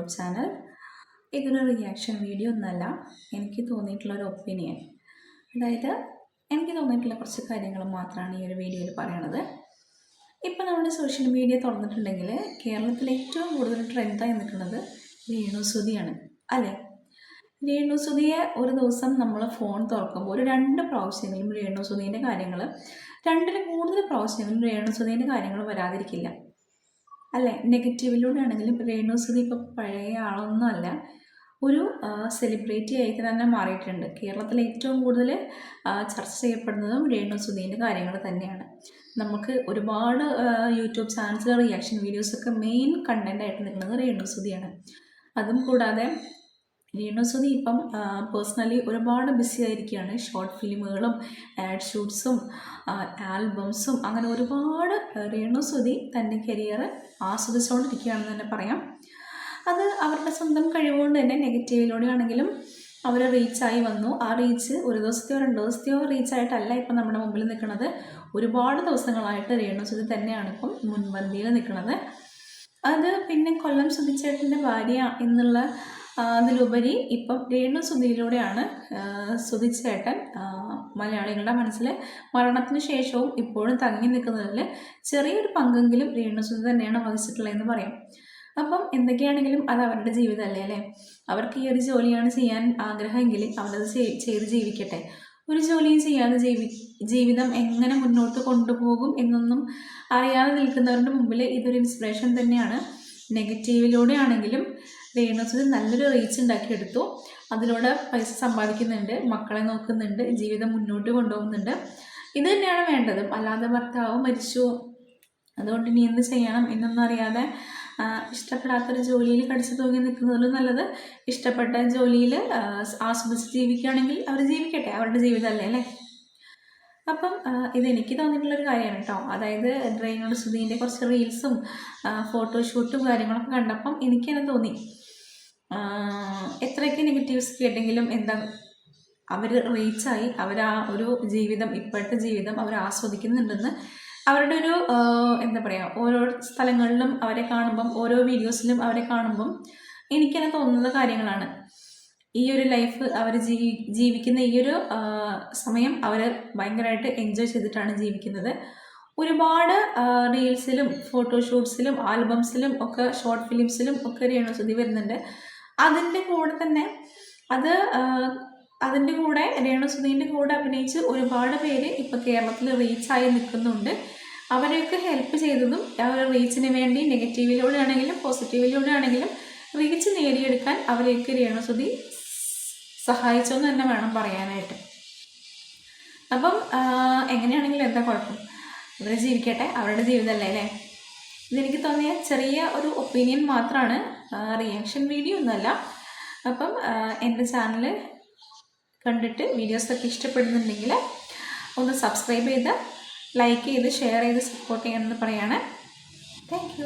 Channel. ഇതൊരു reaction video ഒന്നല്ല. എനിക്ക് തോന്നിയിട്ടുള്ള ഒരു ഒപ്പീനിയൻ അതായത് എനിക്ക് തോന്നിയിട്ടുള്ള കുറച്ച് കാര്യങ്ങൾ മാത്രമാണ് ഈ ഒരു വീഡിയോയിൽ പറയണത്. ഇപ്പം നമ്മുടെ സോഷ്യൽ മീഡിയ തുറന്നിട്ടുണ്ടെങ്കിൽ കേരളത്തിൽ ഏറ്റവും കൂടുതൽ ട്രെൻഡായി നിൽക്കുന്നത് രേണുസുതിയാണ് അല്ലേ? രേണുസുതിയെ ഒരു ദിവസം നമ്മൾ ഫോൺ തുറക്കുമ്പോൾ ഒരു രണ്ട് പ്രാവശ്യമെങ്കിലും രേണുസുതിന്റെ കാര്യങ്ങൾ രണ്ടിൽ കൂടുതൽ പ്രാവശ്യമെങ്കിലും രേണുസുതിന്റെ കാര്യങ്ങൾ വരാതിരിക്കില്ല. അല്ലേ? നെഗറ്റീവിലൂടെ ആണെങ്കിലും രേണുസുതി ഇപ്പോൾ പഴയ ആളൊന്നുമല്ല. ഒരു സെലിബ്രിറ്റി ആയിട്ട് തന്നെ മാറിയിട്ടുണ്ട്. കേരളത്തിൽ ഏറ്റവും കൂടുതൽ ചർച്ച ചെയ്യപ്പെടുന്നതും രേണുസുധീന്റെ കാര്യങ്ങൾ തന്നെയാണ്. നമുക്ക് ഒരുപാട് യൂട്യൂബ് ചാനൽസിലെ റിയാക്ഷൻ വീഡിയോസൊക്കെ മെയിൻ കണ്ടന്റായിട്ട് നിൽക്കുന്നത് രേണുസുധിയാണ് അതും കൂടാതെ രേണുസുധി ഇപ്പം പേഴ്സണലി ഒരുപാട് ബിസി ആയിരിക്കുകയാണ്. ഷോർട്ട് ഫിലിമുകളും ആഡ് ഷൂട്ട്സും ആൽബംസും അങ്ങനെ ഒരുപാട് രേണുസുധി തന്റെ കരിയർ ആസ്വദിച്ചുകൊണ്ടിരിക്കുകയാണെന്ന് തന്നെ പറയാം. അത് അവരുടെ സ്വന്തം കഴിവുകൊണ്ട് തന്നെ നെഗറ്റീവിലൂടെ ആണെങ്കിലും അവർ റീച്ചായി വന്നു. ആ റീച്ച് ഒരു ദിവസത്തെയോ രണ്ട് ദിവസത്തെയോ റീച്ചായിട്ടല്ല ഇപ്പം നമ്മുടെ മുമ്പിൽ നിൽക്കുന്നത്. ഒരുപാട് ദിവസങ്ങളായിട്ട് രേണുസുതി തന്നെയാണ് ഇപ്പം മുൻപന്തിയിൽ നിൽക്കുന്നത്. അത് പിന്നെ കൊല്ലം സുധിച്ചേട്ടന്റെ ഭാര്യ എന്നുള്ള അതിലുപരി ഇപ്പം രേണു സുധിയിലൂടെയാണ് സുധിച്ചേട്ടൻ മലയാളികളുടെ മനസ്സിൽ മരണത്തിന് ശേഷവും ഇപ്പോഴും തങ്ങി നിൽക്കുന്നതിൽ ചെറിയൊരു പങ്കെങ്കിലും രേണുസുധി തന്നെയാണ് വഹിച്ചിട്ടുള്ളതെന്ന് പറയാം. അപ്പം എന്തൊക്കെയാണെങ്കിലും അത് അവരുടെ ജീവിതമല്ലേ അല്ലേ? അവർക്ക് ഈ ഒരു ജോലിയാണ് ചെയ്യാൻ ആഗ്രഹമെങ്കിൽ അവരത് ചെയ്ത് ജീവിക്കട്ടെ. ഒരു ജോലിയും ചെയ്യാതെ ജീവി ജീവിതം എങ്ങനെ മുന്നോട്ട് കൊണ്ടുപോകും എന്നൊന്നും അറിയാതെ നിൽക്കുന്നവരുടെ മുമ്പിൽ ഇതൊരു ഇൻസ്പിറേഷൻ തന്നെയാണ്. നെഗറ്റീവിലൂടെ രേണുസുതി നല്ലൊരു റീച്ച് ഉണ്ടാക്കിയെടുത്തു. അതിലൂടെ പൈസ സമ്പാദിക്കുന്നുണ്ട് മക്കളെ നോക്കുന്നുണ്ട് ജീവിതം മുന്നോട്ട് കൊണ്ടുപോകുന്നുണ്ട്. ഇത് തന്നെയാണ് വേണ്ടത്. അല്ലാതെ ഭർത്താവ് മരിച്ചു. അതുകൊണ്ട് ഇനി എന്ത് ചെയ്യണം എന്നൊന്നും അറിയാതെ ഇഷ്ടപ്പെടാത്തൊരു ജോലിയിൽ കടിച്ചു തൂങ്ങി നിൽക്കുന്നതിലും നല്ലത്. ഇഷ്ടപ്പെട്ട ജോലിയിൽ ആസ്വദിച്ച് ജീവിക്കുകയാണെങ്കിൽ അവർ ജീവിക്കട്ടെ അവരുടെ ജീവിതമല്ലേ അല്ലേ? അപ്പം ഇതെനിക്ക് തോന്നിയിട്ടുള്ളൊരു കാര്യമാണ് കേട്ടോ. അതായത് ഡ്രെയിനോട് സുധീന്റെ കുറച്ച് റീൽസും ഫോട്ടോഷൂട്ടും കാര്യങ്ങളൊക്കെ കണ്ടപ്പം എനിക്ക് തോന്നി. എത്രയൊക്കെ നെഗറ്റീവ്സ് കേട്ടെങ്കിലും എന്താ അവർ റീച്ചായി അവർ ആ ഒരു ജീവിതം ഇപ്പോഴത്തെ ജീവിതം അവർ ആസ്വദിക്കുന്നുണ്ടെന്ന് അവരുടെ ഒരു എന്താ പറയുക ഓരോ സ്ഥലങ്ങളിലും അവരെ കാണുമ്പം ഓരോ വീഡിയോസിലും അവരെ കാണുമ്പം എനിക്കെന്നെ തോന്നുന്ന കാര്യങ്ങളാണ്. ഈ ഒരു ലൈഫ് അവർ ജീവി ജീവിക്കുന്ന ഈ ഒരു സമയം അവർ ഭയങ്കരമായിട്ട് എൻജോയ് ചെയ്തിട്ടാണ് ജീവിക്കുന്നത്. ഒരുപാട് റീൽസിലും ഫോട്ടോഷൂട്ട്സിലും ആൽബംസിലും ഒക്കെ ഷോർട്ട് ഫിലിംസിലും ഒക്കെ രേണു സുധി വരുന്നുണ്ട്. അതിന്റെ കൂടെ തന്നെ അത് അതിന്റെ കൂടെ രേണുസുധീന്റെ കൂടെ അഭിനയിച്ച് ഒരുപാട് പേര് ഇപ്പോൾ കേരളത്തിൽ റീച്ചായി നിൽക്കുന്നുണ്ട്. അവരെയൊക്കെ ഹെൽപ്പ് ചെയ്തതും അവരുടെ റീച്ചിന് വേണ്ടി നെഗറ്റീവിലൂടെ ആണെങ്കിലും പോസിറ്റീവിലൂടെ ആണെങ്കിലും റീച്ച് നേടിയെടുക്കാൻ അവരെയൊക്കെ രേണുസുധി സഹായിച്ചു എന്ന് തന്നെ വേണം പറയാനായിട്ട്. അപ്പം എങ്ങനെയാണെങ്കിലും എന്താ കുഴപ്പം? ഇവർ ജീവിക്കട്ടെ അവരുടെ ജീവിതമല്ലേ അല്ലേ? ഇതെനിക്ക് തോന്നിയ ചെറിയ ഒരു ഒപ്പീനിയൻ മാത്രമാണ് റിയാക്ഷൻ വീഡിയോ ഒന്നുമല്ല. അപ്പം എന്റെ ചാനൽ കണ്ടിട്ട് വീഡിയോസൊക്കെ ഇഷ്ടപ്പെടുന്നുണ്ടെങ്കിൽ ഒന്ന് സബ്സ്ക്രൈബ് ചെയ്ത് ലൈക്ക് ചെയ്ത് ഷെയർ ചെയ്ത് സപ്പോർട്ട് ചെയ്യണമെന്ന് പറയാണ്. താങ്ക്